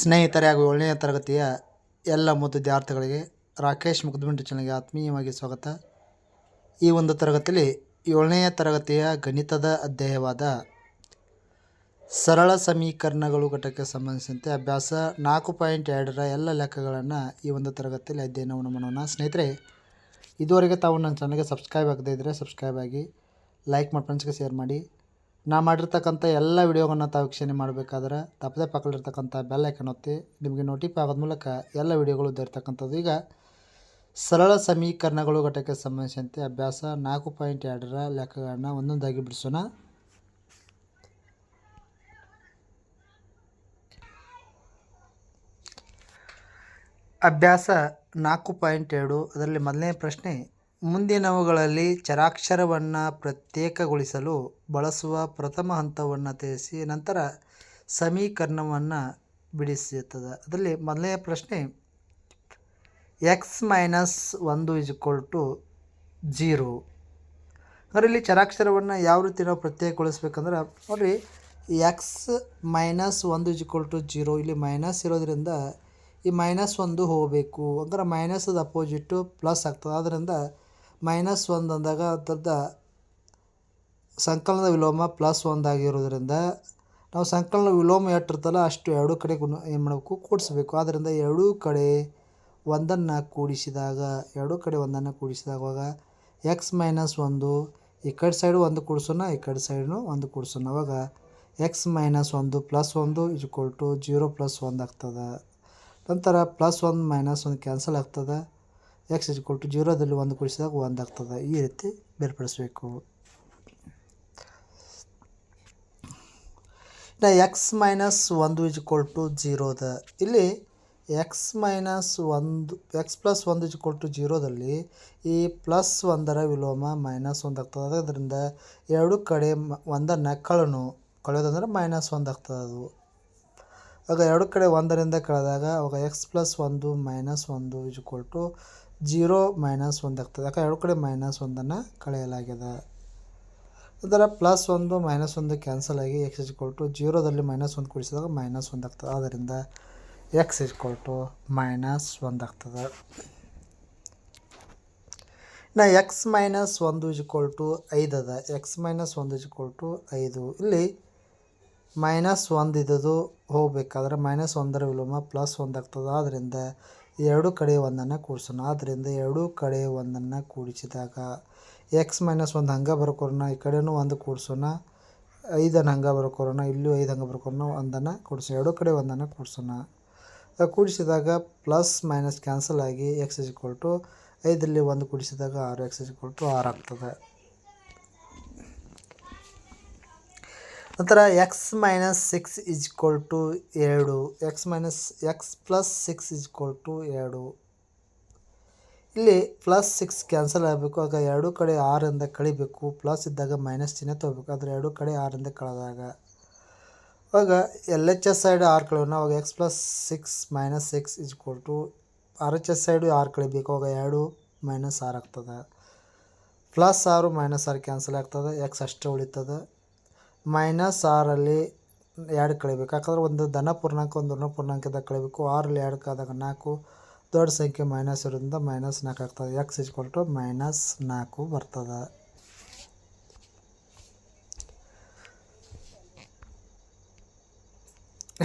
ಸ್ನೇಹಿತರೆ ಹಾಗೂ ಏಳನೇ ತರಗತಿಯ ಎಲ್ಲ ಮುದ್ದು ವಿದ್ಯಾರ್ಥಿಗಳಿಗೆ ರಾಕೇಶ್ ಮುಖದ್ಮಿಂಟು ಚಾನಲ್ಗೆ ಆತ್ಮೀಯವಾಗಿ ಸ್ವಾಗತ. ಈ ಒಂದು ತರಗತಿಯಲ್ಲಿ ಏಳನೆಯ ತರಗತಿಯ ಗಣಿತದ ಅಧ್ಯಾಯವಾದ ಸರಳ ಸಮೀಕರಣಗಳು ಘಟಕಕ್ಕೆ ಸಂಬಂಧಿಸಿದಂತೆ ಅಭ್ಯಾಸ ನಾಲ್ಕು ಪಾಯಿಂಟ್ ಎರಡರ ಎಲ್ಲ ಲೆಕ್ಕಗಳನ್ನು ಈ ಒಂದು ತರಗತಿಯಲ್ಲಿ ಅಧ್ಯಯನವನ್ನು ಮಾಡೋಣ. ಸ್ನೇಹಿತರೆ, ಇದುವರೆಗೆ ತಾವು ನನ್ನ ಚಾನಲ್ಗೆ ಸಬ್ಸ್ಕ್ರೈಬ್ ಆಗದೇ ಇದ್ದರೆ ಸಬ್ಸ್ಕ್ರೈಬ್ ಆಗಿ ಲೈಕ್ ಮಾಡಿ ಫ್ರೆಂಡ್ಸ್ಗೆ ಶೇರ್ ಮಾಡಿ. ನಾ ಮಾಡಿರ್ತಕ್ಕಂಥ ಎಲ್ಲ ವಿಡಿಯೋಗಳನ್ನು ತಾವು ವೀಕ್ಷಣೆ ಮಾಡಬೇಕಾದ್ರೆ ತಪ್ಪದೆ ಪಕ್ಕದಲ್ಲಿರ್ತಕ್ಕಂಥ ಬೆಲ್ ಐಕನ್ ಒತ್ತಿ ನಿಮಗೆ ನೋಟಿಫೈ ಆಗೋದ ಮೂಲಕ ಎಲ್ಲ ವಿಡಿಯೋಗಳು ದೊರೆತಕ್ಕಂಥದ್ದು. ಈಗ ಸರಳ ಸಮೀಕರಣಗಳು ಘಟಕಕ್ಕೆ ಸಂಬಂಧಿಸಿದಂತೆ ಅಭ್ಯಾಸ ನಾಲ್ಕು ಪಾಯಿಂಟ್ ಎರಡರ ಲೆಕ್ಕಗಳನ್ನ ಒಂದೊಂದಾಗಿ ಬಿಡಿಸೋಣ. ಅಭ್ಯಾಸ ನಾಲ್ಕು ಪಾಯಿಂಟ್ ಎರಡು, ಅದರಲ್ಲಿ ಮೊದಲನೇ ಪ್ರಶ್ನೆ ಮುಂದಿನವುಗಳಲ್ಲಿ ಚರಾಕ್ಷರವನ್ನು ಪ್ರತ್ಯೇಕಗೊಳಿಸಲು ಬಳಸುವ ಪ್ರಥಮ ಹಂತವನ್ನು ತಿಳಿಸಿ, ನಂತರ ಸಮೀಕರಣವನ್ನು ಬಿಡಿಸುತ್ತದೆ. ಅದರಲ್ಲಿ ಮೊದಲನೆಯ ಪ್ರಶ್ನೆ ಎಕ್ಸ್ ಮೈನಸ್ ಒಂದು ಇಸ್ ಟು ಜೀರೋ ಅಂದರೆ ಇಲ್ಲಿ ಚರಾಕ್ಷರವನ್ನು ಯಾವ ರೀತಿ ನಾವು ಪ್ರತ್ಯೇಕಗೊಳಿಸ್ಬೇಕಂದ್ರೆ, ನೋಡಿರಿ ಎಕ್ಸ್ ಮೈನಸ್ ಒಂದು ಇಸ್ ಟು ಜೀರೋ ಇಲ್ಲಿ ಮೈನಸ್ ಇರೋದ್ರಿಂದ ಈ ಮೈನಸ್ ಒಂದು ಹೋಗಬೇಕು. ಅಂದ್ರೆ ಅದು ಅಪೋಸಿಟ್ಟು ಪ್ಲಸ್ ಆಗ್ತದೆ. ಆದ್ದರಿಂದ ಮೈನಸ್ ಒಂದು ಅಂದಾಗ ಅದರದ ಸಂಕಲನದ ವಿಲೋಮ ಪ್ಲಸ್ ಒಂದಾಗಿರೋದ್ರಿಂದ ನಾವು ಸಂಕಲನ ವಿಲೋಮ ಎಷ್ಟಿರ್ತಲ್ಲ ಅಷ್ಟು ಎರಡು ಕಡೆ ಏನು ಮಾಡಬೇಕು, ಕೂಡಿಸ್ಬೇಕು. ಆದ್ದರಿಂದ ಎರಡೂ ಕಡೆ ಒಂದನ್ನು ಕೂಡಿಸಿದಾಗ, ಎರಡೂ ಕಡೆ ಒಂದನ್ನು ಕೂಡಿಸಿದಾಗ ಎಕ್ಸ್ ಮೈನಸ್ ಒಂದು, ಈ ಕಡೆ ಸೈಡು ಒಂದು ಕೂಡಿಸೋಣ, ಈ ಕಡೆ ಸೈಡ್ನು ಒಂದು ಕೂಡಿಸೋಣ. ಅವಾಗ ಎಕ್ಸ್ ಮೈನಸ್ ಒಂದು ಪ್ಲಸ್ ಒಂದು ಇಸ್ ಟು ಜೀರೋ ಪ್ಲಸ್ ಒಂದು ಆಗ್ತದೆ. ನಂತರ ಪ್ಲಸ್ ಒಂದು ಮೈನಸ್ ಒಂದು ಕ್ಯಾನ್ಸಲ್ ಆಗ್ತದೆ. ಎಕ್ಸ್ ಇಸ್ ಟು ಜೀರೋದಲ್ಲಿ ಒಂದು ಕೂಡಿಸಿದಾಗ ಒಂದು ಆಗ್ತದೆ. ಈ ರೀತಿ ಬೇರ್ಪಡಿಸಬೇಕು. ಇನ್ನು ಎಕ್ಸ್ ಮೈನಸ್ ಒಂದು ಇಜ್ ಟು ಜೀರೋದ ಇಲ್ಲಿ ಎಕ್ಸ್ ಮೈನಸ್ ಒಂದು ಎಕ್ಸ್ ಪ್ಲಸ್ ಒಂದು ಇಜ್ ಟು ಜೀರೋದಲ್ಲಿ ಈ ಪ್ಲಸ್ ಒಂದರ ವಿಲೋಮ ಮೈನಸ್ ಒಂದು ಆಗ್ತದೆ. ಅದರಿಂದ ಎರಡು ಕಡೆ ಒಂದನ್ನು ಕಳನು ಕಳೆಯೋದಂದ್ರೆ ಮೈನಸ್ ಒಂದು ಆಗ್ತದೆ ಅದು. ಆಗ ಎರಡು ಕಡೆ ಒಂದರಿಂದ ಕಳೆದಾಗ ಅವಾಗ ಎಕ್ಸ್ ಪ್ಲಸ್ ಒಂದು ಮೈನಸ್ ಒಂದು ಇಜ್ ಟು ಜೀರೋ ಮೈನಸ್ ಒಂದು ಆಗ್ತದೆ. ಯಾಕೆ ಎರಡು ಕಡೆ ಮೈನಸ್ ಒಂದನ್ನು ಕಳೆಯಲಾಗಿದೆ. ಅದರ ಪ್ಲಸ್ ಒಂದು ಮೈನಸ್ ಒಂದು ಕ್ಯಾನ್ಸಲ್ ಆಗಿ ಎಕ್ಸ್ ಇಸ್ ಇಕ್ವಲ್ ಟು ಜೀರೋದಲ್ಲಿ ಮೈನಸ್ ಒಂದು ಕೂಡಿಸಿದಾಗ ಮೈನಸ್ ಒಂದು ಆಗ್ತದೆ. ಆದ್ದರಿಂದ x is equal to minus ಒಂದು ಆಗ್ತದೆ. ಇನ್ನು ಎಕ್ಸ್ ಮೈನಸ್ ಒಂದು ಇಸ್ ಇಕ್ವಲ್ ಟು ಐದು ಅದ. ಎಕ್ಸ್ ಮೈನಸ್ ಒಂದು ಇಸ್ ಇಕ್ವಲ್ ಟು ಐದು. ಇಲ್ಲಿ ಮೈನಸ್ ಒಂದು ಇದ್ದದು ಹೋಗಬೇಕಾದ್ರೆ ಮೈನಸ್ ಒಂದರ ವಿಲೋಮ ಪ್ಲಸ್ ಒಂದು ಆಗ್ತದೆ. ಆದ್ದರಿಂದ ಎರಡು ಕಡೆ ಒಂದನ್ನು ಕೂಡಿಸೋಣ. ಆದ್ದರಿಂದ ಎರಡೂ ಕಡೆ ಒಂದನ್ನು ಕೂಡಿಸಿದಾಗ ಎಕ್ಸ್ ಮೈನಸ್ ಒಂದು ಹಂಗೆ ಬರ್ಕೊರೋಣ ಈ ಕಡೆನೂ ಒಂದು ಕೂಡಿಸೋಣ. ಐದನ್ನು ಹಂಗೆ ಬರ್ಕೊರೋಣ ಇಲ್ಲೂ ಐದು ಹಂಗೆ ಬರ್ಕೊರೋಣ ಒಂದನ್ನು ಕೂಡಿಸೋಣ. ಎರಡೂ ಕಡೆ ಒಂದನ್ನು ಕೂಡಿಸೋಣ. ಕೂಡಿಸಿದಾಗ ಪ್ಲಸ್ ಮೈನಸ್ ಕ್ಯಾನ್ಸಲ್ ಆಗಿ ಎಕ್ಸ್ ಇಸ್ ಇಕ್ವಲ್ ಟು ಐದರಲ್ಲಿ ಒಂದು ಕೂಡಿಸಿದಾಗ ಆರು ಎಕ್ಸ್ ಇಸ್ ಇಕ್ವಲ್ ಟು ಆರು ಆಗ್ತದೆ. ನಂತರ X minus six is equal to ಎರಡು. X minus x plus six is equal to ಎರಡು. ಇಲ್ಲಿ ಪ್ಲಸ್ ಸಿಕ್ಸ್ ಕ್ಯಾನ್ಸಲ್ ಆಗಬೇಕು, ಆಗ ಎರಡು ಕಡೆ ಆರಿಂದ ಕಳಿಬೇಕು. ಪ್ಲಸ್ ಇದ್ದಾಗ ಮೈನಸ್ ಚಿಹ್ನೆ ತೊಗೋಬೇಕು, ಆದರೆ ಎರಡು ಕಡೆ ಆರಿಂದ ಕಳೆದಾಗ. ಅವಾಗ ಎಲ್ ಎಚ್ ಎಸ್ ಸೈಡ್ ಆರು ಕಳೆಯೋಣ ಅವಾಗ x plus six minus six is equal to R H S side ಆರು ಕಳಿಬೇಕು ಆವಾಗ ಎರಡು ಮೈನಸ್ ಆರು ಆಗ್ತದೆ. ಪ್ಲಸ್ ಆರು ಮೈನಸ್ ಆರು ಕ್ಯಾನ್ಸಲ್ ಆಗ್ತದೆ ಎಕ್ಸ್ ಅಷ್ಟೇ ಉಳಿತದೆ. ಮೈನಸ್ ಆರಲ್ಲಿ ಎರಡು ಕಳಿಬೇಕು. ಯಾಕಂದ್ರೆ ಒಂದು ಧನ ಪೂರ್ಣಾಂಕ, ಒಂದು ಋಣ ಪೂರ್ಣಾಂಕದಾಗ ಕಳಿಬೇಕು. ಆರಲ್ಲಿ ಎರಡು ಕಾದಾಗ ನಾಲ್ಕು, ದೊಡ್ಡ ಸಂಖ್ಯೆ ಮೈನಸ್ ಇರೋದ್ರಿಂದ ಮೈನಸ್ ನಾಲ್ಕು ಆಗ್ತದೆ. ಎಕ್ಸ್ ಇಸ್ಕೊಲ್ ಟು ಮೈನಸ್ ನಾಲ್ಕು ಬರ್ತದೆ.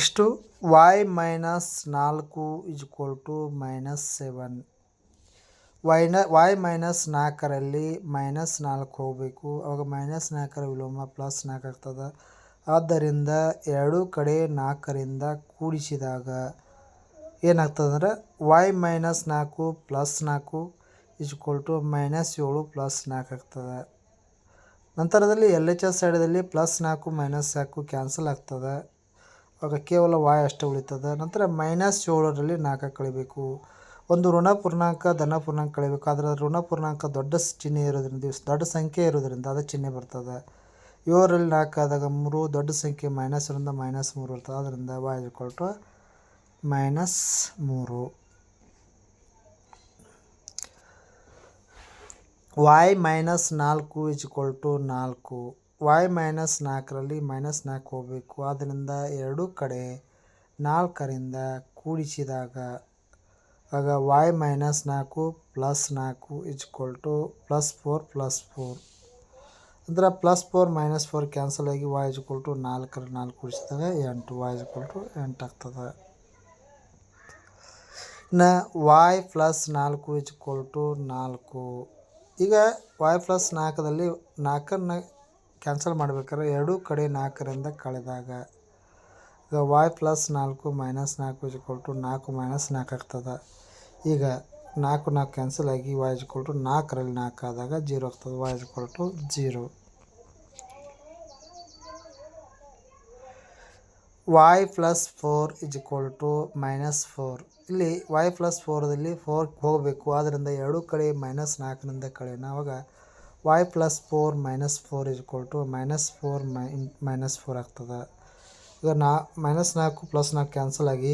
ಇಷ್ಟು ವೈ ಮೈನಸ್ ನಾಲ್ಕು ಇಜ್ ಟು ಮೈನಸ್ ಸೆವೆನ್. ವೈನ ವೈ ಮೈನಸ್ ನಾಲ್ಕರಲ್ಲಿ ಮೈನಸ್ ನಾಲ್ಕು ಹೋಗಬೇಕು. ಅವಾಗ ಮೈನಸ್ ನಾಲ್ಕರ ವಿಲೋಮ ಪ್ಲಸ್ ನಾಲ್ಕು ಆಗ್ತದೆ. ಆದ್ದರಿಂದ ಎರಡೂ ಕಡೆ ನಾಲ್ಕರಿಂದ ಕೂಡಿಸಿದಾಗ ಏನಾಗ್ತದಂದ್ರೆ ವಾಯ್ ಮೈನಸ್ ನಾಲ್ಕು ಪ್ಲಸ್ ನಾಲ್ಕು ಇಜ್ಕೊಲ್ ಟು ಮೈನಸ್ ಏಳು ಪ್ಲಸ್ ನಾಲ್ಕು ಆಗ್ತದೆ. ನಂತರದಲ್ಲಿ ಎಲ್ ಎಚ್ ಎಸ್ ಸೈಡಲ್ಲಿ ಪ್ಲಸ್ ನಾಲ್ಕು ಮೈನಸ್ ನಾಲ್ಕು ಕ್ಯಾನ್ಸಲ್ ಆಗ್ತದೆ. ಆಗ ಕೇವಲ ವಾಯ್ ಅಷ್ಟೇ ಉಳಿತದೆ. ನಂತರ ಮೈನಸ್ ಏಳರಲ್ಲಿ ನಾಲ್ಕು ಕಳಿಬೇಕು. ಒಂದು ಋಣ ಪೂರ್ಣಾಂಕ, ಧನ ಪೂರ್ಣಾಂಕ ಕಳಿಬೇಕು ಆದರೆ ಋಣ ಪೂರ್ಣಾಂಕ ದೊಡ್ಡ ಚಿಹ್ನೆ ಇರೋದ್ರಿಂದ ದೊಡ್ಡ ಸಂಖ್ಯೆ ಇರೋದ್ರಿಂದ ಅದು ಚಿಹ್ನೆ ಬರ್ತದೆ. ಏಳರಲ್ಲಿ ನಾಲ್ಕು ಆದಾಗ ಮೂರು, ದೊಡ್ಡ ಸಂಖ್ಯೆ ಮೈನಸ್ ಇರೋದ್ರಿಂದ ಮೈನಸ್ ಮೂರು ಇರ್ತದೆ. ಅದರಿಂದ ವಾಯ್ ಕೊಟ್ಟು ಮೈನಸ್ ಮೂರು. ವಾಯ್ ಮೈನಸ್ ನಾಲ್ಕು ಇಜ್ಕೊಲ್ ಟು ನಾಲ್ಕು. ವಾಯ್ ಮೈನಸ್ ನಾಲ್ಕರಲ್ಲಿ ಮೈನಸ್ ನಾಲ್ಕು ಹೋಗಬೇಕು. ಆದ್ದರಿಂದ ಎರಡೂ ಕಡೆ ನಾಲ್ಕರಿಂದ ಕೂಡಿಸಿದಾಗ ಆಗ ವಾಯ್ ಮೈನಸ್ ನಾಲ್ಕು ಪ್ಲಸ್ ನಾಲ್ಕು is equal to plus four plus four ಅಂದ್ರೆ plus four minus four cancel ಆಗಿ ವಾಯ್ ಇಜ್ಕೊಲ್ ಟು ನಾಲ್ಕರ ನಾಲ್ಕು ಕುಡಿಸಿದಾಗ ಎಂಟು ವಾಯ್ ಇಜ್ಕೊಲ್ ಟು ಎಂಟು ಆಗ್ತದೆ. ಇನ್ನು ವಾಯ್ ಪ್ಲಸ್ ನಾಲ್ಕು ಇಜ್ಕೊಲ್ ಟು ನಾಲ್ಕು. ಈಗ ವಾಯ್ ಪ್ಲಸ್ ನಾಲ್ಕದಲ್ಲಿ ನಾಲ್ಕನ್ನು ಕ್ಯಾನ್ಸಲ್ ಮಾಡ್ಬೇಕಾದ್ರೆ ಎರಡೂ ಕಡೆ ನಾಲ್ಕರಿಂದ ಕಳೆದಾಗ ಈಗ ವಾಯ್ ಪ್ಲಸ್ ನಾಲ್ಕು ಮೈನಸ್ ನಾಲ್ಕು ಇಜ್ಕೊಲ್ ಟು ನಾಲ್ಕು ಮೈನಸ್ ನಾಲ್ಕು ಆಗ್ತದೆ. ಈಗ ನಾಲ್ಕು ನಾಲ್ಕು ಕ್ಯಾನ್ಸಲ್ ಆಗಿ ವಾಯ್ ಕೊಲ್ಟು ನಾಲ್ಕರಲ್ಲಿ ನಾಲ್ಕು ಆದಾಗ ಜೀರೋ ಆಗ್ತದೆ y is equal to zero. Y plus four is equal to minus four ಇಲ್ಲಿ ವಾಯ್ ಪ್ಲಸ್ ಫೋರ್ದಲ್ಲಿ ಫೋರ್ ಹೋಗಬೇಕು ಆದ್ದರಿಂದ ಎರಡು ಕಡೆ ಮೈನಸ್ ನಾಲ್ಕರಿಂದ ಕಳೆಯೋಣ ಆವಾಗ y plus four minus four is equal to minus four my minus four ಆಗ್ತದೆ. ಈಗ ನಾ ಮೈನಸ್ ನಾಲ್ಕು ಪ್ಲಸ್ ನಾಲ್ಕು ಕ್ಯಾನ್ಸಲ್ ಆಗಿ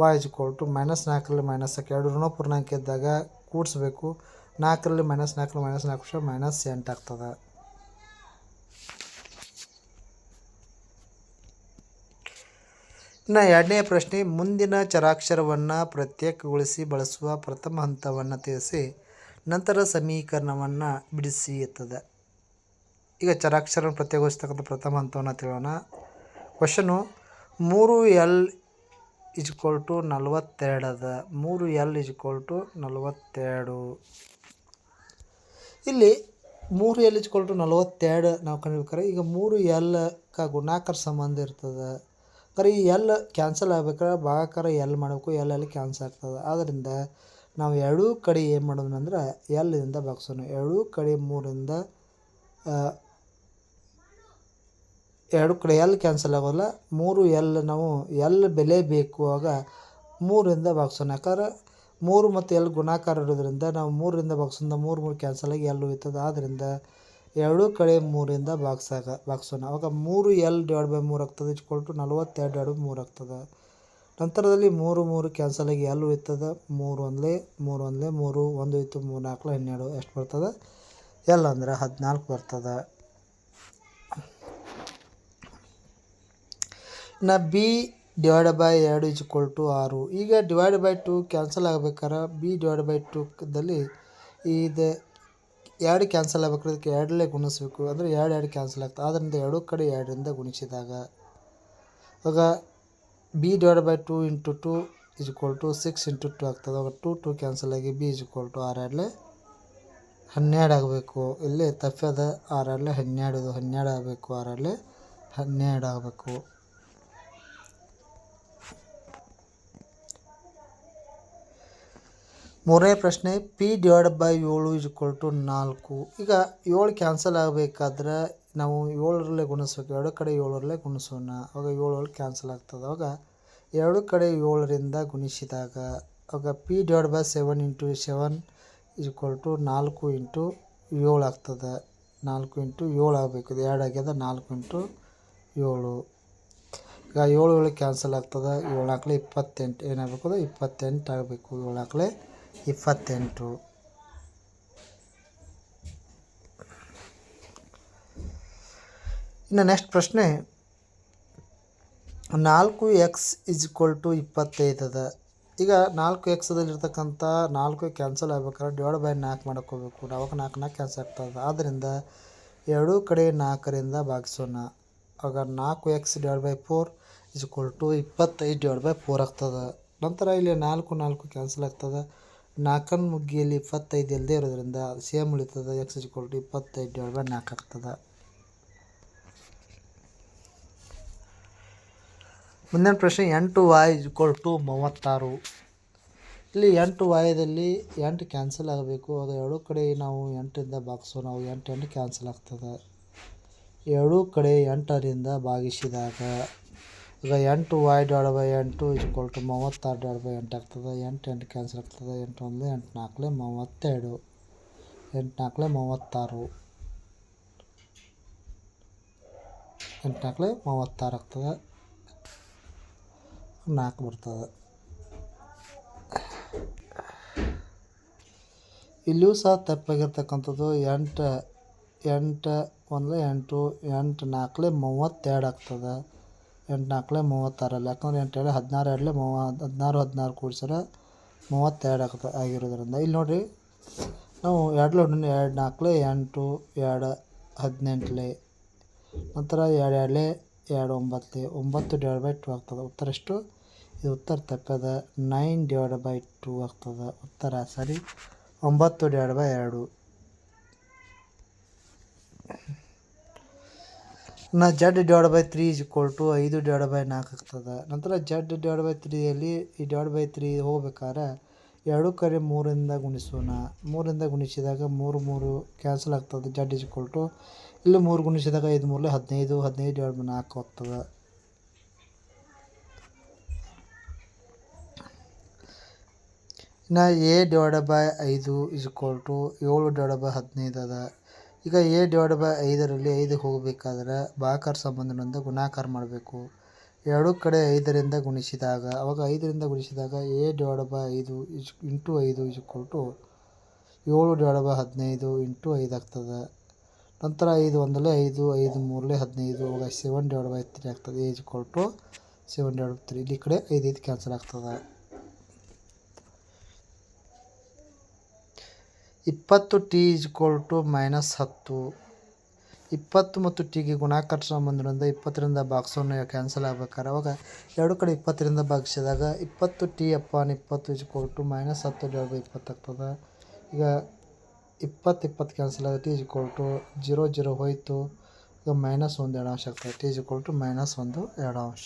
y is equal to minus ನಾಲ್ಕರಲ್ಲಿ ಮೈನಸ್ ನಾಲ್ಕು ಎರಡು ಋಣಪೂರ್ಣಾಂಕ ಇದ್ದಾಗ ಕೂಡಿಸ್ಬೇಕು. ನಾಲ್ಕರಲ್ಲಿ ಮೈನಸ್ ನಾಲ್ಕರಲ್ಲಿ ಮೈನಸ್ ನಾಲ್ಕು ವರ್ಷ ಮೈನಸ್ ಎಂಟು ಆಗ್ತದೆ. ಇನ್ನು ಎರಡನೇ ಪ್ರಶ್ನೆ, ಮುಂದಿನ ಚರಾಕ್ಷರವನ್ನು ಪ್ರತ್ಯೇಕಗೊಳಿಸಿ ಬಳಸುವ ಪ್ರಥಮ ಹಂತವನ್ನು ತಿಳಿಸಿ, ನಂತರ ಸಮೀಕರಣವನ್ನು ಬಿಡಿಸಿ ಎತ್ತದೆ. ಈಗ ಚರಾಕ್ಷರವನ್ನು ಪ್ರತ್ಯೇಕಗೊಳಿಸ್ತಕ್ಕಂಥ ಪ್ರಥಮ ಹಂತವನ್ನು ತಿಳಿಯೋಣ. ಕ್ವಶನು ಮೂರು ಎಲ್ ಇಜ್ಕೊಲ್ ಟು ನಲವತ್ತೆರಡು ಅದ ಮೂರು ಎಲ್ ಇಜ್ಕೊಲ್ ಟು ನಲವತ್ತೆರಡು. ಇಲ್ಲಿ ಮೂರು ಎಲ್ ಇಜ್ಕೊಲ್ ಟು ನಲ್ವತ್ತೆರಡು ನಾವು ಕಂಡುಬೇಕಾರೆ ಈಗ ಮೂರು ಎಲ್ ಕ ಗುಣಾಕಾರ ಸಂಬಂಧ ಇರ್ತದೆ. ಈ ಎಲ್ ಕ್ಯಾನ್ಸಲ್ ಆಗ್ಬೇಕಾದ್ರೆ ಭಾಗಾಕಾರ ಎಲ್ ಮಾಡಬೇಕು ಎಲ್ ಎಲ್ ಕ್ಯಾನ್ಸಲ್ ಆಗ್ತದೆ. ಆದ್ದರಿಂದ ನಾವು ಎರಡೂ ಕಡೆ ಏನು ಮಾಡೋದು ಅಂದ್ರೆ ಎಲ್ಲಿಂದ ಭಾಗಿಸೋಣ. ಎರಡೂ ಕಡೆ ಮೂರಿಂದ ಎರಡು ಕಡೆ ಎಲ್ ಕ್ಯಾನ್ಸಲ್ ಆಗೋಲ್ಲ. ಮೂರು ಎಲ್ ನಾವು ಎಲ್ ಬೆಲೆ ಬೇಕು ಆಗ ಮೂರಿಂದ ಭಾಗಿಸೋಣ ಯಾಕಂದ್ರೆ ಮೂರು ಮತ್ತು ಎಲ್ ಗುಣಾಕಾರ ಇರೋದ್ರಿಂದ ನಾವು ಮೂರರಿಂದ ಭಾಗಿಸೋಣ ಮೂರು ಮೂರು ಕ್ಯಾನ್ಸಲ್ ಆಗಿ ಎಲ್ ಉಳಿತದೆ. ಆದ್ದರಿಂದ ಎರಡೂ ಕಡೆ ಮೂರಿಂದ ಭಾಗಿಸಾಗ ಭಾಗಿಸೋಣ ಆವಾಗ ಮೂರು ಎಲ್ ಡಿವೈಡ್ ಬೈ ಮೂರು ಆಗ್ತದೆ. ಇಟ್ಕೊಲ್ ನಲವತ್ತೆರಡು ಎರಡು ಮೂರು ಆಗ್ತದೆ. ನಂತರದಲ್ಲಿ ಮೂರು ಮೂರು ಕ್ಯಾನ್ಸಲ್ ಆಗಿ ಎಲ್ ಉಳಿತದೆ. ಮೂರು ಒಂದಲೇ ಮೂರು ಒಂದಲೇ, ಮೂರು, ಒಂದು ಇತ್ತು, ಮೂರು ನಾಲ್ಕು, ಹನ್ನೆರಡು, ಎಷ್ಟು ಬರ್ತದೆ? ಎಲ್ ಅಂದ್ರೆ ಹದಿನಾಲ್ಕು ಬರ್ತದೆ. ಇನ್ನು ಬಿ ಡಿವೈಡ್ ಬೈ ಎರಡು ಇಸ್ ಇಕ್ವಲ್ ಟು ಆರು. ಈಗ ಡಿವೈಡ್ ಬೈ ಟು ಕ್ಯಾನ್ಸಲ್ ಆಗ್ಬೇಕಾರೆ ಬಿ ಡಿವೈಡ್ ಬೈ ಟುದಲ್ಲಿ ಇದು ಎರಡು ಕ್ಯಾನ್ಸಲ್ ಆಗ್ಬೇಕಾದ್ರೆ ಅದಕ್ಕೆ ಎರಡಲ್ಲೇ ಗುಣಿಸ್ಬೇಕು. ಅಂದರೆ ಎರಡು ಎರಡು ಕ್ಯಾನ್ಸಲ್ ಆಗ್ತದೆ ಆದ್ದರಿಂದ ಎರಡೂ ಕಡೆ ಎರಡರಿಂದ ಗುಣಿಸಿದಾಗ. ಆಗ B divide by two into two is equal to six into two ಆಗ್ತದೆ. ಆವಾಗ ಟು ಟು ಕ್ಯಾನ್ಸಲ್ ಆಗಿ ಬಿ ಇಸ್ ಇಕ್ವಲ್ ಟು ಆರು ಎರಡಲೇ ಹನ್ನೆರಡು ಆಗಬೇಕು. ಇಲ್ಲಿ ತಪ್ಪದ ಆರು ಎರಡಲೇ ಹನ್ನೆರಡು ಹನ್ನೆರಡು ಆಗಬೇಕು. ಆರು ಎರಡಲೇ ಹನ್ನೆರಡು ಆಗಬೇಕು. ಮೂರನೇ ಪ್ರಶ್ನೆ ಪಿ ಡಿವೈಡ್ ಬೈ ಏಳು ಇಸ್ ಇಕ್ವಲ್ ಟು ನಾಲ್ಕು. ಈಗ ಏಳು ಕ್ಯಾನ್ಸಲ್ ಆಗಬೇಕಾದ್ರೆ ನಾವು ಏಳರಲ್ಲೇ ಗುಣಿಸ್ಬೇಕು, ಎರಡು ಕಡೆ ಏಳರಲ್ಲೇ ಗುಣಿಸೋಣ. ಆವಾಗ ಏಳು ಕ್ಯಾನ್ಸಲ್ ಆಗ್ತದೆ. ಆವಾಗ ಎರಡು ಕಡೆ ಏಳರಿಂದ ಗುಣಿಸಿದಾಗ ಆವಾಗ P divide by seven into seven is equal to ನಾಲ್ಕು ಇಂಟು ಏಳು ಆಗ್ತದೆ. ನಾಲ್ಕು ಇಂಟು ಏಳು ಆಗಬೇಕು. ಇದು ಎರಡು ಆಗ್ಯದ ನಾಲ್ಕು ಇಂಟು ಏಳು. ಈಗ ಏಳು ಏಳು ಕ್ಯಾನ್ಸಲ್ ಆಗ್ತದೆ. ಏಳು ಹಾಕ್ಲೆ ಇಪ್ಪತ್ತೆಂಟು. ಏನಾಗಬೇಕು ಇಪ್ಪತ್ತೆಂಟು ಆಗಬೇಕು. ಏಳು ನಾಲ್ಕಲೆ ಇಪ್ಪತ್ತೆಂಟು. ಇನ್ನು ನೆಕ್ಸ್ಟ್ ಪ್ರಶ್ನೆ. ನಾಲ್ಕು ಎಕ್ಸ್ ಇಸ್ ಇಕ್ವಲ್ ಟು ಇಪ್ಪತ್ತೈದದ ಈಗ ನಾಲ್ಕು ಎಕ್ಸದಲ್ಲಿರ್ತಕ್ಕಂಥ ನಾಲ್ಕು ಕ್ಯಾನ್ಸಲ್ ಆಗ್ಬೇಕಾದ್ರೆ ಡಿವೈಡ್ ಬೈ ನಾಲ್ಕು ಮಾಡಕ್ಕೆ ಹೋಗ್ಬೇಕು. ನಾಲ್ಕು ನಾಲ್ಕು ನಾಲ್ಕು ಕ್ಯಾನ್ಸಲ್ ಆಗ್ತದೆ ಆದ್ದರಿಂದ ಎರಡೂ ಕಡೆ ನಾಲ್ಕರಿಂದ ಭಾಗಿಸೋಣ. ಆಗ ನಾಲ್ಕು X divide by four is equal to ಇಪ್ಪತ್ತೈದು ಡಿವೈಡ್ ಬೈ ಫೋರ್ ಆಗ್ತದೆ. ನಂತರ ಇಲ್ಲಿ ನಾಲ್ಕು ನಾಲ್ಕು ಕ್ಯಾನ್ಸಲ್ ಆಗ್ತದೆ. ನಾಲ್ಕನ್ನು ಮುಗ್ಗಿಯಲ್ಲಿ ಇಪ್ಪತ್ತೈದು ಇಲ್ಲದೆ ಇರೋದ್ರಿಂದ ಸೇಮ್ ಉಳಿತದ. ಎಕ್ಸ್ ಇಸ್ ಇಕ್ವಲ್ ಟು ಇಪ್ಪತ್ತೈದು ಡಿವೈಡ್ ಬೈ ನಾಲ್ಕು ಆಗ್ತದೆ. ಮುಂದಿನ ಪ್ರಶ್ನೆ, ಎಂಟು ವಾಯ್ ಇಕ್ವಲ್ ಟು ಮೂವತ್ತಾರು. ಇಲ್ಲಿ ಎಂಟು ವಾಯದಲ್ಲಿ ಎಂಟು ಕ್ಯಾನ್ಸಲ್ ಆಗಬೇಕು. ಅದು ಎರಡೂ ಕಡೆ ನಾವು ಎಂಟರಿಂದ ಬಾಕ್ಸು ನಾವು ಎಂಟು ಎಂಟು ಕ್ಯಾನ್ಸಲ್ ಆಗ್ತದೆ. ಎರಡೂ ಕಡೆ ಎಂಟರಿಂದ ಭಾಗಿಸಿದಾಗ ಈಗ ಎಂಟು ವಾಯ್ ಡಿವೈಡ್ ಬೈ ಎಂಟು ಇಸ್ ಈಕ್ವಲ್ ಟು ಮೂವತ್ತಾರು ಡಿವೈಡ್ ಬೈ ಎಂಟು ಆಗ್ತದೆ, ಎಂಟು ಎಂಟು ಕ್ಯಾನ್ಸಲ್ ಆಗ್ತದೆ, ಎಂಟು ಒಂದು, ಎಂಟು ನಾಲ್ಕಲೆ ಮೂವತ್ತೆರಡು, ಎಂಟು ನಾಲ್ಕಲೆ ಮೂವತ್ತಾರು. ಎಂಟು ನಾಲ್ಕಲೆ ಮೂವತ್ತಾರು ಆಗ್ತದೆ, ನಾಲ್ಕು ಬರ್ತದೆ. ಇಲ್ಲಿಯೂ ಸಹ ತಪ್ಪಾಗಿರ್ತಕ್ಕಂಥದ್ದು ಎಂಟು ಎಂಟು ಒಂದು, ಎಂಟು ಎಂಟು ನಾಲ್ಕಲೆ ಮೂವತ್ತೆರಡು ಆಗ್ತದೆ. ಎಂಟು ನಾಲ್ಕಲೆ ಮೂವತ್ತಾರಲ್ಲ ಯಾಕಂದ್ರೆ ಎಂಟು ಎರಡು ಹದಿನಾರು ಎರಡಲೆ ಮೂವ, ಹದಿನಾರು ಹದಿನಾರು ಕೂಡಿಸಿದ್ರೆ ಮೂವತ್ತೆರಡು ಆಗ್ತದೆ ಆಗಿರೋದ್ರಿಂದ. ಇಲ್ಲಿ ನೋಡಿರಿ, ನಾವು ಎರಡು ಎರಡು ನಾಲ್ಕಲೆ ಎಂಟು, ಎರಡು ಹದಿನೆಂಟಲೆ, ನಂತರ ಎರಡು ಎರಡಲೆ ಎರಡು ಒಂಬತ್ತಲೆ ಒಂಬತ್ತು ಡಿವೈಡ್ ಬೈ ಟು ಆಗ್ತದೆ. ಉತ್ತರ ಎಷ್ಟು? ಇದು ಉತ್ತರ ತಪ್ಪದ ನೈನ್ ಡಿವೈಡ್ ಬೈ ಟು ಆಗ್ತದೆ. ಉತ್ತರ ಸರಿ, ಒಂಬತ್ತು ಡಿವೈಡ್ ಬೈ ಎರಡು. ನಾ Z divide by three is equal to ಐದು ಡಿವೈಡ್ ಬೈ ನಾಲ್ಕು ಆಗ್ತದೆ. ನಂತರ ಜಡ್ ಡಿವೈಡ್ ಬೈ ತ್ರೀಯಲ್ಲಿ ಈ ಡಿವೈಡ್ ಬೈ ತ್ರೀ ಹೋಗ್ಬೇಕಾದ್ರೆ ಎರಡು ಕಡೆ ಮೂರಿಂದ ಗುಣಿಸೋಣ. ಮೂರಿಂದ ಗುಣಿಸಿದಾಗ ಮೂರು ಮೂರು ಕ್ಯಾನ್ಸಲ್ ಆಗ್ತದೆ. ಜಡ್ ಇಸ್ ಈಕ್ವಲ್ ಟು ಇಲ್ಲಿ ಮೂರು ಗುಣಿಸಿದಾಗ ಐದು ಮೂರಲೆ ಹದಿನೈದು ಹದಿನೈದು ಡಿವೈಡ್ ಬೈ ನಾಲ್ಕು ಆಗ್ತದೆ. ಇನ್ನು ಎ ಡಿವೈಡ್ ಬೈ ಐದು ಇಸ್ ಈಕ್ವಲ್ ಟು ಏಳು ಡಿವೈಡ್ ಬೈ ಹದಿನೈದು ಅದ. ಈಗ ಎ ಡಿವೈಡ್ ಬೈ ಐದರಲ್ಲಿ ಐದು ಹೋಗಬೇಕಾದ್ರೆ ಭಾಗಾಕಾರ ಸಂಬಂಧದಿಂದ ಗುಣಾಕಾರ ಮಾಡಬೇಕು. ಎರಡು ಕಡೆ ಐದರಿಂದ ಗುಣಿಸಿದಾಗ, ಅವಾಗ ಐದರಿಂದ ಗುಣಿಸಿದಾಗ ಎ ಡಿವೈಡ್ ಬೈ ಐದು ಇಜ್ ಇಂಟು ಐದು ಇಸ್ ಈಕ್ವಲ್ ಟು ಏಳು ಡಿವೈಡ್ ಬೈ ಹದಿನೈದು ಇಂಟು ಐದು ಆಗ್ತದೆ. ನಂತರ ಐದು ಒಂದಲೇ ಐದು ಐದು ಮೂರಲೇ ಹದಿನೈದು, ಅವಾಗ ಸೆವೆನ್ ಡಿವೈಡ್ ಬೈ ತ್ರೀ ಆಗ್ತದೆ. Is equal to seven divide by three ಇಲ್ಲಿ ಈ ಕಡೆ ಐದು ಐದು ಕ್ಯಾನ್ಸಲ್ ಆಗ್ತದೆ. ಇಪ್ಪತ್ತು T is equal to minus ಹತ್ತು. ಇಪ್ಪತ್ತು ಮತ್ತು ಟಿಗೆ ಗುಣಾಕಾರ ಸಂಬಂಧದಿಂದ ಇಪ್ಪತ್ತರಿಂದ ಬಾಕ್ಸನ್ನು ಕ್ಯಾನ್ಸಲ್ ಆಗ್ಬೇಕಾರೆ ಅವಾಗ ಎರಡು ಕಡೆ ಇಪ್ಪತ್ತರಿಂದ ಭಾಗಿಸಿದಾಗ ಇಪ್ಪತ್ತು ಟಿ ಅಪಾನ್ ಇಪ್ಪತ್ತು ಈಸ್ ಈಕ್ವಲ್ ಟು ಮೈನಸ್ ಹತ್ತು ಡಿವೈಡ್ ಬೈ ಇಪ್ಪತ್ತು ಆಗ್ತದೆ. ಈಗ ಇಪ್ಪತ್ತು ಇಪ್ಪತ್ತು ಕ್ಯಾನ್ಸಲ್ ಆಗುತ್ತೆ T is equal to zero zero ಹೋಯಿತು. ಈಗ ಮೈನಸ್ ಒಂದು ಎರಡು ಅಂಶ ಆಗ್ತದೆ. T is equal to minus ಒಂದು ಎರಡು ಅಂಶ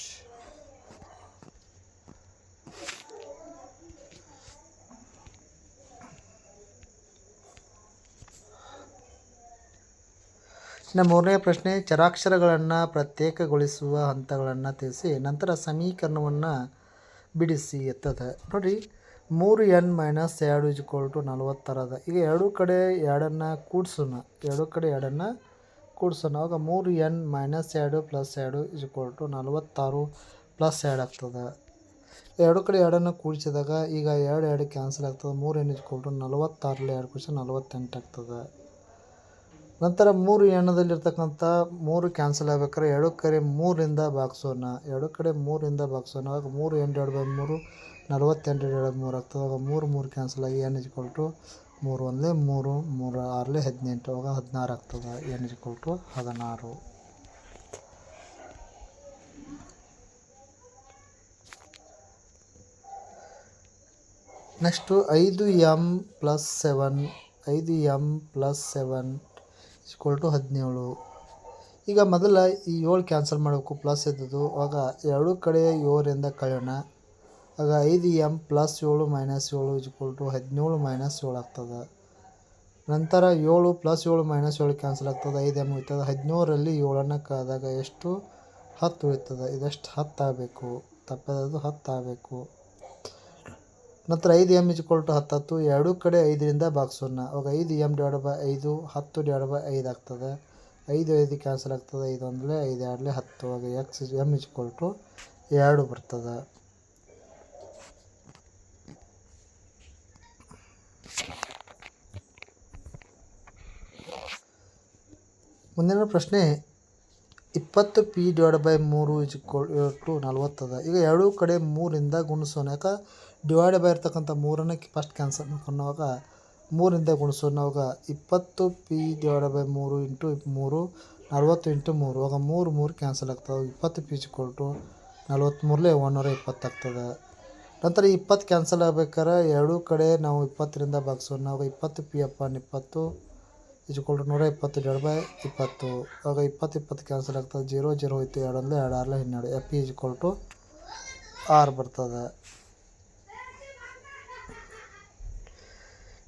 ಇನ್ನು ಮೂರನೇ ಪ್ರಶ್ನೆ, ಚರಾಕ್ಷರಗಳನ್ನು ಪ್ರತ್ಯೇಕಗೊಳಿಸುವ ಹಂತಗಳನ್ನು ತಿಳಿಸಿ, ನಂತರ ಸಮೀಕರಣವನ್ನು ಬಿಡಿಸಿ ಎತ್ತದ. ನೋಡಿ, ಮೂರು ಎನ್ ಮೈನಸ್ ಎರಡು ಇಸ್ ಈಕ್ವಲ್ ಟು ನಲವತ್ತರದ ಈಗ ಎರಡು ಕಡೆ ಎರಡನ್ನು ಕೂಡಿಸೋಣ. ಎರಡು ಕಡೆ ಎರಡನ್ನು ಕೂಡಿಸೋಣ. ಆವಾಗ ಮೂರು ಎನ್ ಮೈನಸ್ ಎರಡು ಪ್ಲಸ್ ಎರಡು ಇಸ್ ಈಕ್ವಲ್ ಟು ನಲವತ್ತಾರು ಪ್ಲಸ್ ಎರಡು ಆಗ್ತದೆ. ಎರಡು ಕಡೆ ಎರಡನ್ನು ಕೂಡಿಸಿದಾಗ ಈಗ ಎರಡು ಎರಡು ಕ್ಯಾನ್ಸಲ್ ಆಗ್ತದೆ. ಮೂರು ಎನ್ ಇಸ್ ಈಕ್ವಲ್ ಟು ನಲವತ್ತಾರಲ್ಲಿ ಎರಡು ಕೂಡಿಸಿ ನಲವತ್ತೆಂಟು ಆಗ್ತದೆ. ನಂತರ ಮೂರು ಎಣ್ಣದಲ್ಲಿರ್ತಕ್ಕಂಥ ಮೂರು ಕ್ಯಾನ್ಸಲ್ ಆಗ್ಬೇಕಾದ್ರೆ ಎರಡು ಕಡೆ ಮೂರಿಂದ ಭಾಗಿಸೋಣ ಎರಡು ಕಡೆ ಮೂರಿಂದ ಭಾಗಿಸೋಣ ಆವಾಗ ಮೂರು ಎಂಟು ಎರಡು ಬೈ ಮೂರು, ನಲವತ್ತೆಂಟು ಎರಡು ಮೂರು ಆಗ್ತದೆ. ಆವಾಗ ಮೂರು ಮೂರು ಕ್ಯಾನ್ಸಲ್ ಆಗಿ ಇಸ್ಕೊಲ್ ಟು ಮೂರು ಒಂದಲೇ ಮೂರು ಮೂರು ಆರಲೇ ಹದಿನೆಂಟು ಆವಾಗ ಹದಿನಾರು ಆಗ್ತದೆ. ಇಸ್ಕೊಲ್ ಟು ಹದಿನಾರು. ನೆಕ್ಸ್ಟು ಐದು ಎಂ ಪ್ಲಸ್ ಸೆವೆನ್, ಐದು M plus seven. Is equal to ಹದಿನೇಳು. ಈಗ ಮೊದಲ ಈ ಏಳು ಕ್ಯಾನ್ಸಲ್ ಮಾಡಬೇಕು ಪ್ಲಸ್ ಇದ್ದದ್ದು, ಆಗ ಎರಡು ಕಡೆ ಏಳರಿಂದ ಕಳೆಯೋಣ. ಆಗ ಐದು ಎಂ ಪ್ಲಸ್ ಏಳು ಮೈನಸ್ ಏಳು ಇಸ್ಕೊಲ್ ಟು ಹದಿನೇಳು ಮೈನಸ್ ಏಳು ಆಗ್ತದೆ. ನಂತರ ಏಳು ಪ್ಲಸ್ ಏಳು ಮೈನಸ್ ಏಳು ಕ್ಯಾನ್ಸಲ್ ಆಗ್ತದೆ, ಐದು ಎಂ ಉಳಿತದೆ. ಹದಿನೇಳರಲ್ಲಿ ಏಳನ್ನು ಕಾದಾಗ ಎಷ್ಟು? ಹತ್ತು ಉಳಿತದೆ. ಇದೆಷ್ಟು? ಹತ್ತು ಆಗಬೇಕು. ತಪ್ಪದದು ಹತ್ತು ಆಗಬೇಕು. ನಂತರ ಐದು ಎಂ ಇಸ್ಕೊಲ್ ಟು ಹತ್ತು ಎರಡೂ ಕಡೆ ಐದರಿಂದ ಭಾಗಿಸೋಣ ಅವಾಗ ಐದು ಎಂ ಡಿವೈಡ್ ಬೈ ಐದು, ಹತ್ತು ಡಿವೈಡ್ ಬೈ ಐದು ಆಗ್ತದೆ. ಐದು ಐದು ಕ್ಯಾನ್ಸಲ್ ಆಗ್ತದೆ, ಐದು ಅಂದರೆ ಐದು, ಎರಡಲೆ ಹತ್ತು. ಅವಾಗ ಎಕ್ಸ್ ಎಂ ಇಸ್ಕೊಲ್ ಟು ಎರಡು ಬರ್ತದೆ. ಮುಂದಿನ ಪ್ರಶ್ನೆ, ಇಪ್ಪತ್ತು ಪಿ ಡಿವೈಡ್ ಬೈ ಮೂರು ಇಜ್ ಟು ನಲ್ವತ್ತದ. ಈಗ ಎರಡೂ ಕಡೆ ಮೂರಿಂದ ಗುಣಿಸೋಣ. ಯಾಕೆ? ಡಿವೈಡ್ ಬೈ ಇರ್ತಕ್ಕಂಥ ಮೂರನ್ನು ಫಸ್ಟ್ ಕ್ಯಾನ್ಸಲ್ ಮಾಡ್ಕೊಂಡಾಗ ಮೂರಿಂದ ಗುಣಿಸೋಣ ನಾವಾಗ ಇಪ್ಪತ್ತು ಪಿ ಡಿವೈಡ್ ಬೈ ಮೂರು ಇಂಟು ಮೂರು, ನಲ್ವತ್ತು ಇಂಟು ಮೂರು. ಆಗ ಮೂರು ಮೂರು ಕ್ಯಾನ್ಸಲ್ ಆಗ್ತವೆ ಇಪ್ಪತ್ತು ಪಿ ಜಿ ಕೊಟ್ಟು ನಲ್ವತ್ತ್ಮೂರಲೇ ಇಪ್ಪತ್ತು ಇಪ್ಪತ್ತಾಗ್ತದೆ ನಂತರ ಇಪ್ಪತ್ತು ಕ್ಯಾನ್ಸಲ್ ಆಗ್ಬೇಕಾದ್ರೆ ಎರಡೂ ಕಡೆ ನಾವು ಇಪ್ಪತ್ತರಿಂದ ಭಾಗಿಸೋಣ ನಾವು ಇಪ್ಪತ್ತು ಪಿ ಅಪಾನ್ ಇಪ್ಪತ್ತು ಇಸ್ ಈಕ್ವಲ್ ಟು ನೂರ ಇಪ್ಪತ್ತು ಡಿವೈಡ್ ಬೈ ಇಪ್ಪತ್ತು. ಆಗ ಇಪ್ಪತ್ತು ಇಪ್ಪತ್ತು ಕ್ಯಾನ್ಸಲ್ ಆಗ್ತದೆ. ಜೀರೋ ಜೀರೋ ಹೋಯ್ತು. ಎರಡು ಅಂದರೆ ಎರಡು ಆರಲ್ಲ ಹನ್ನೆರಡು. ಎಫ್ ಪಿ ಜಿ ಕೊಟ್ಟು ಆರು ಬರ್ತದೆ.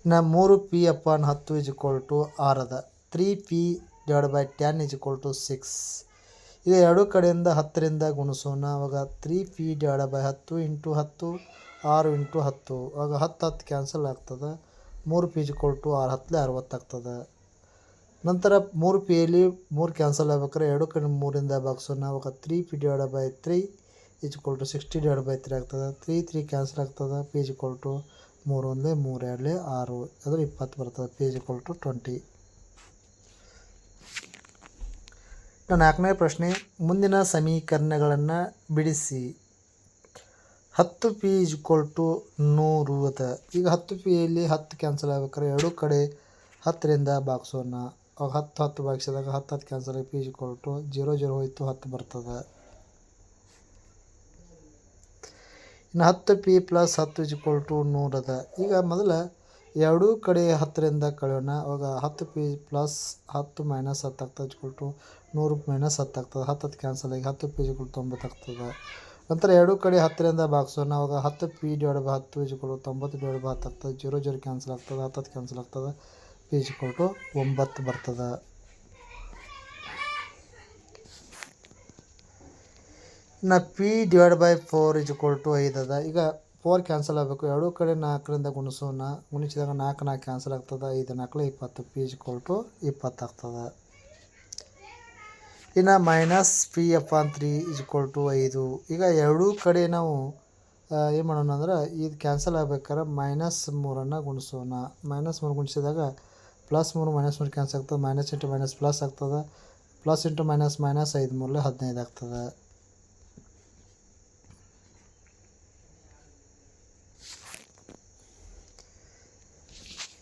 ಇನ್ನು ಮೂರು ಪಿ ಅಪಾನ್ ಹತ್ತು ಇಸ್ ಈಕ್ವಲ್ ಟು ಆರ್ ಅದ. Three P divide by ten is equal to six ಇದು ಎರಡು ಕಡೆಯಿಂದ ಹತ್ತರಿಂದ ಗುಣಿಸೋಣ. ಅವಾಗ ತ್ರೀ ಪಿ ಡಿವೈಡ್ ಬೈ ಹತ್ತು ಇಂಟು ಹತ್ತು ಆರು ಇಂಟು ಹತ್ತು. ಆಗ ಹತ್ತು ಹತ್ತು ಕ್ಯಾನ್ಸಲ್ ಆಗ್ತದೆ. ಮೂರು ಪಿ ಈಕ್ವಲ್ ಟು ಆರು ಹತ್ತಲೇ ಅರವತ್ತಾಗ್ತದೆ ನಂತರ ಮೂರು ಪಿಯಲ್ಲಿ ಮೂರು ಕ್ಯಾನ್ಸಲ್ ಆಗ್ಬೇಕಾದ್ರೆ ಎರಡು ಕಡೆ ಮೂರಿಂದ ಭಾಗಿಸೋಣ. ಅವಾಗ three P divide by three is equal to sixty divide by three ಆಗ್ತದೆ. ತ್ರೀ ತ್ರೀ ಕ್ಯಾನ್ಸಲ್ ಆಗ್ತದೆ. ಪಿ ಈಕ್ವಲ್ ಟು ಮೂರು ಒಂದಲೇ ಮೂರು ಎರಡಲೇ ಆರು, ಅಂದರೆ ಇಪ್ಪತ್ತು ಬರ್ತದೆ P is equal to twenty ಇನ್ನು ನಾಲ್ಕನೇ ಪ್ರಶ್ನೆ, ಮುಂದಿನ ಸಮೀಕರಣಗಳನ್ನು ಬಿಡಿಸಿ. ಹತ್ತು ಪಿ ಇಸ್ ಈಕ್ವಲ್ ಟು ನೂರು ಅದ ಈಗ ಹತ್ತು ಪಿಯಲ್ಲಿ ಹತ್ತು ಕ್ಯಾನ್ಸಲ್ ಆಗ್ಬೇಕಾದ್ರೆ ಎರಡೂ ಕಡೆ ಹತ್ತರಿಂದ ಭಾಗಿಸೋಣ. ಅವಾಗ ಹತ್ತು ಹತ್ತು ಭಾಗಿಸಿದಾಗ ಹತ್ತು ಹತ್ತು ಕ್ಯಾನ್ಸಲ್ ಆಗಿ P is equal to zero zero ಹೋಯಿತು, ಹತ್ತು ಬರ್ತದೆ. ಇನ್ನು ಹತ್ತು ಪಿ ಪ್ಲಸ್ ಹತ್ತು ಇಸ್ ಈಕ್ವಲ್ ಟು ನೂರು ಅದ. ಈಗ ಮೊದಲು ಎರಡೂ ಕಡೆ ಹತ್ತರಿಂದ ಕಳೆಯೋಣ. ಅವಾಗ ಹತ್ತು ಪಿ ಪ್ಲಸ್ ಹತ್ತು ಮೈನಸ್ ಹತ್ತು ಆಗ್ತದೆ ಇಜ್ಕೊಲ್ ಟು ನೂರು ಮೈನಸ್ ಹತ್ತು ಆಗ್ತದೆ. ಹತ್ತು ಹತ್ತು ಕ್ಯಾನ್ಸಲ್ ಆಗಿ ಹತ್ತು ಪಿ ಇಜ್ಕೊಳ್ ತೊಂಬತ್ತು ಆಗ್ತದೆ. ನಂತರ ಎರಡೂ ಕಡೆ ಹತ್ತರಿಂದ ಭಾಗಿಸೋಣ. ಅವಾಗ ಹತ್ತು ಪಿ ಡಿವೈಡ್ ಬೈ ಹತ್ತು ಇಜ್ಕೊಳ್ ತೊಂಬತ್ತು ಡಿವೈಡ್ ಬೈ ಹತ್ತು ಆಗ್ತದೆ. ಜೀರೋ ಜೀರೋ ಕ್ಯಾನ್ಸಲ್ ಆಗ್ತದೆ ಹತ್ತು ಹತ್ತು ಕ್ಯಾನ್ಸಲ್ ಆಗ್ತದೆ ಪಿ ಇಜ್ಕೊಲ್ ಟು ಒಂಬತ್ತು ಬರ್ತದೆ. ಇನ್ನು P divide by four is equal to ಐದು ಅದ. ಈಗ ಫೋರ್ ಕ್ಯಾನ್ಸಲ್ ಆಗಬೇಕು. ಎರಡೂ ಕಡೆ ನಾಲ್ಕರಿಂದ ಗುಣಿಸೋಣ ಗುಣಿಸಿದಾಗ ನಾಲ್ಕು ನಾಲ್ಕು ಕ್ಯಾನ್ಸಲ್ ಆಗ್ತದೆ. ಐದು ನಾಲ್ಕು ಇಪ್ಪತ್ತು. ಪಿ ಇಸ್ ಕೋಲ್ ಟು ಇಪ್ಪತ್ತಾಗ್ತದೆ ಇನ್ನು minus P upon three is equal to ಐದು. ಈಗ ಎರಡೂ ಕಡೆ ನಾವು ಏನು ಮಾಡೋಣ ಅಂದ್ರೆ, ಇದು ಕ್ಯಾನ್ಸಲ್ ಆಗ್ಬೇಕಾದ್ರೆ ಮೈನಸ್ ಮೂರನ್ನು ಗುಣಿಸೋಣ. ಮೈನಸ್ ಮೂರು ಗುಣಿಸಿದಾಗ ಪ್ಲಸ್ ಮೂರು ಮೈನಸ್ ಮೂರು ಕ್ಯಾನ್ಸಲ್ ಆಗ್ತದೆ. ಮೈನಸ್ ಇಂಟು ಮೈನಸ್ ಪ್ಲಸ್ ಆಗ್ತದೆ. ಪ್ಲಸ್ ಇಂಟು ಮೈನಸ್ ಮೈನಸ್ ಐದು ಮೂರಲೆ ಹದಿನೈದು ಆಗ್ತದೆ.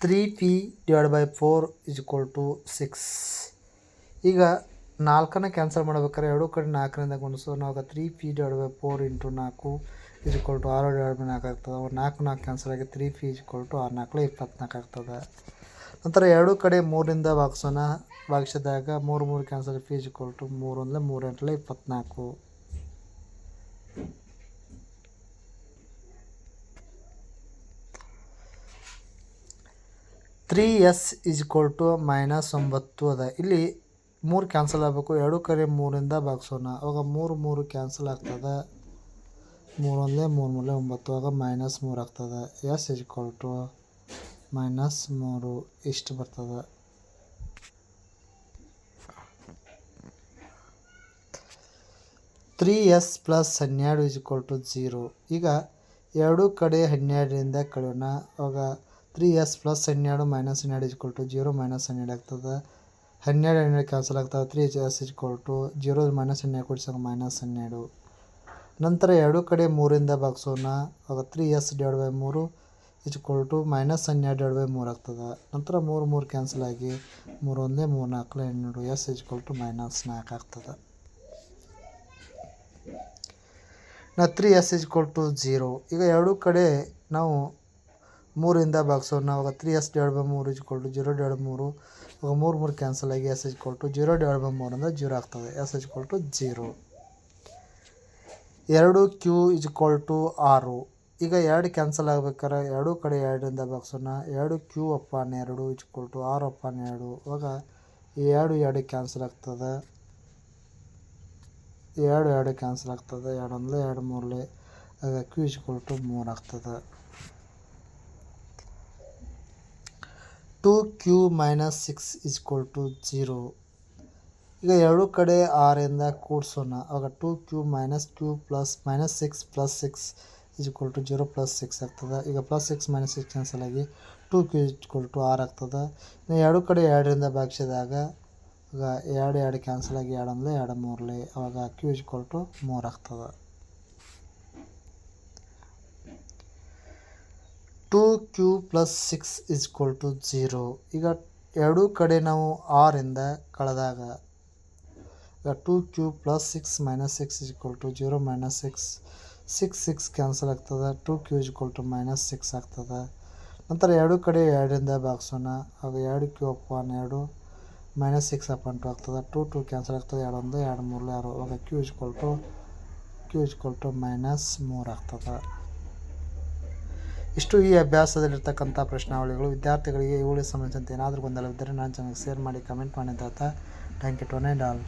Three P divide by four is equal to six ಈಗ ನಾಲ್ಕನ್ನು ಕ್ಯಾನ್ಸಲ್ ಮಾಡ್ಬೇಕಾದ್ರೆ ಎರಡೂ ಕಡೆ ನಾಲ್ಕರಿಂದ ಗುಣಿಸೋ ನಾವು three P divide by four into ನಾಲ್ಕು ಇಸ್ ಈಕ್ವಲ್ ಟು ಆರು ಡಿವೈಡ್ ಬೈ ನಾಲ್ಕು ಆಗ್ತದೆ. ಅವ್ರು ನಾಲ್ಕು ನಾಲ್ಕು ಕ್ಯಾನ್ಸಲ್ ಆಗಿ three P is equal to ಆರು ನಾಲ್ಕು ಇಪ್ಪತ್ನಾಲ್ಕು ಆಗ್ತದೆ. ನಂತರ ಎರಡೂ ಕಡೆ ಮೂರಿಂದ ಭಾಗಿಸೋಣ. ಭಾಗಿಸಿದಾಗ ಮೂರು ಮೂರು cancel P is equal to ಮೂರು ಅಂದರೆ ಮೂರು ಎಂಟಲೆ ಇಪ್ಪತ್ನಾಲ್ಕು three S is equal to minus ಒಂಬತ್ತು ಅದ. ಇಲ್ಲಿ ಮೂರು ಕ್ಯಾನ್ಸಲ್ ಆಗಬೇಕು. ಎರಡು ಕಡೆ ಮೂರಿಂದ ಭಾಗಿಸೋಣ. ಅವಾಗ ಮೂರು ಮೂರು ಕ್ಯಾನ್ಸಲ್ ಆಗ್ತದೆ. ಮೂರೊಂದೇ ಮೂರು ಮೂರೇ ಒಂಬತ್ತು. ಆಗ ಮೈನಸ್ ಮೂರು ಆಗ್ತದೆ. S is equal to minus ಮೂರು. ಇಷ್ಟು ಬರ್ತದೆ. ತ್ರೀ ಎಸ್ ಪ್ಲಸ್ ಹನ್ನೆರಡು ಈಸ್ ಈಕ್ವಲ್ ಟು ಝೀರೋ ಈಗ ಎರಡು ಕಡೆ ಹನ್ನೆರಡರಿಂದ ಕಳೆಯೋಣ. ಅವಾಗ ತ್ರೀ ಎಸ್ ಪ್ಲಸ್ ಹನ್ನೆರಡು ಮೈನಸ್ ಹನ್ನೆರಡು ಇಸ್ ಟು ಜೀರೋ ಮೈನಸ್ ಹನ್ನೆರಡು ಆಗ್ತದೆ. ಹನ್ನೆರಡು ಹನ್ನೆರಡು ಕ್ಯಾನ್ಸಲ್ ಆಗ್ತದೆ. Three S is to zero minus ಹನ್ನೆರಡು ಕೊಡಿಸೋಕೆ ಮೈನಸ್ ಹನ್ನೆರಡು. ನಂತರ ಎರಡು ಕಡೆ ಮೂರಿಂದ ಭಾಗಿಸೋಣ. ಆವಾಗ ತ್ರೀ ಎಸ್ ಡಿವೈಡ್ ಬೈ ಮೂರು ಇಸ್ ಟು ಮೈನಸ್ ಹನ್ನೆರಡು ಡಿವೈಡ್ ಬೈ ಮೂರು ಆಗ್ತದೆ. ನಂತರ ಮೂರು ಮೂರು ಕ್ಯಾನ್ಸಲ್ ಆಗಿ ಮೂರು ಒಂದೇ ಮೂರು ನಾಲ್ಕು ಹನ್ನೆರಡು ಎಸ್ ಇಸ್ ಟು ಮೈನಸ್ ನಾಲ್ಕು ಆಗ್ತದೆ. ನಾ three S is to zero ಈಗ ಎರಡೂ ಕಡೆ ನಾವು ಮೂರಿಂದ ಭಾಗಿಸೋಣ ಅವಾಗ ತ್ರೀ ಎಸ್ ಡಿವೈಡ್ ಬೈ ಮೂರು ಇಸ್ ಟು ಜೀರೋ ಡಿವೈಡ್ ಮೂರು. ಅವಾಗ ಮೂರು ಮೂರು ಕ್ಯಾನ್ಸಲ್ ಆಗಿ S is to zero divide by ಮೂರು ಅಂದರೆ ಜೀರೋ ಆಗ್ತದೆ. ಎಸ್ ಇಸ್ ಟು ಜೀರೋ ಎರಡು ಕ್ಯೂ ಇಜ್ಕೊಳ್ ಟು ಆರು. ಈಗ ಎರಡು ಕ್ಯಾನ್ಸಲ್ ಆಗ್ಬೇಕಾರೆ ಎರಡೂ ಕಡೆ ಎರಡರಿಂದ ಭಾಗಿಸೋಣ ಎರಡು ಕ್ಯೂ ಅಪ್ಪಾನ್ ಎರಡು ಇಜ್ಕೊಳ್ ಟು ಆರು ಅಪ್ಪಾನ್ ಎರಡು. ಅವಾಗ ಎರಡು ಎರಡು ಕ್ಯಾನ್ಸಲ್ ಆಗ್ತದೆ. ಎರಡು ಎರಡು ಕ್ಯಾನ್ಸಲ್ ಆಗ್ತದೆ. ಎರಡು ಅಂದರೆ ಎರಡು ಮೂರಲ್ಲಿ. ಆಗ ಕ್ಯೂ ಇಸ್ ಟು ಮೂರು ಆಗ್ತದೆ. Two Q minus six is to zero ಈಗ ಎರಡೂ ಕಡೆ ಆರಿಂದ ಕೂಡಿಸೋಣ. ಆವಾಗ two Q minus Q plus minus six plus six is to zero plus six ಆಗ್ತದೆ. ಈಗ plus six minus six cancel ಆಗಿ ಟು ಕ್ಯೂ ಇಸ್ ಟು ಆರ್ ಆಗ್ತದೆ. ಇನ್ನು ಎರಡು ಕಡೆ ಎರಡರಿಂದ ಭಾಗಿಸಿದಾಗ ಈಗ ಎರಡು ಎರಡು ಕ್ಯಾನ್ಸಲ್ ಆಗಿ ಎರಡು ಅಂದರೆ ಎರಡು ಮೂರಲಿ. ಆವಾಗ ಕ್ಯೂ ಇಸ್ ಟು ಮೂರು ಆಗ್ತದೆ. Two Q plus six is to zero ಈಗ ಎರಡೂ ಕಡೆ ನಾವು ಆರಿಂದ ಕಳೆದಾಗ ಈಗ two Q plus six minus six is to zero minus six six six cancel ಆಗ್ತದೆ. Two Q is to minus six ಆಗ್ತದೆ. ನಂತರ ಎರಡು ಕಡೆ ಎರಡರಿಂದ ಭಾಗಿಸೋಣ. ಆಗ ಎರಡು ಕ್ಯೂ ಅಪಾನ್ ಎರಡು ಮೈನಸ್ ಸಿಕ್ಸ್ ಅಪಾನ್ ಟು ಆಗ್ತದೆ. ಟು ಟು ಕ್ಯಾನ್ಸಲ್ ಆಗ್ತದೆ. ಎರಡೊಂದು ಎರಡು ಮೂರು ಆರು ಆಗ Q is to Q is to minus ಮೂರು ಆಗ್ತದೆ. ಇಷ್ಟು ಈ ಅಭ್ಯಾಸದಲ್ಲಿರ್ತಕ್ಕಂಥ ಪ್ರಶ್ನಾವಳಿಗಳು ವಿದ್ಯಾರ್ಥಿಗಳಿಗೆ ಇವುಗಳಿಗೆ ಸಂಬಂಧಿಸಿದಂತೆ ಏನಾದರೂ ಗೊಂದಲವಿದ್ದರೆ ನಾನು ಚೆನ್ನಾಗಿ ಶೇರ್ ಮಾಡಿ ಕಮೆಂಟ್ ಮಾಡಿ ಅಂತ ಥ್ಯಾಂಕ್ ಯು ಟು ಆಲ್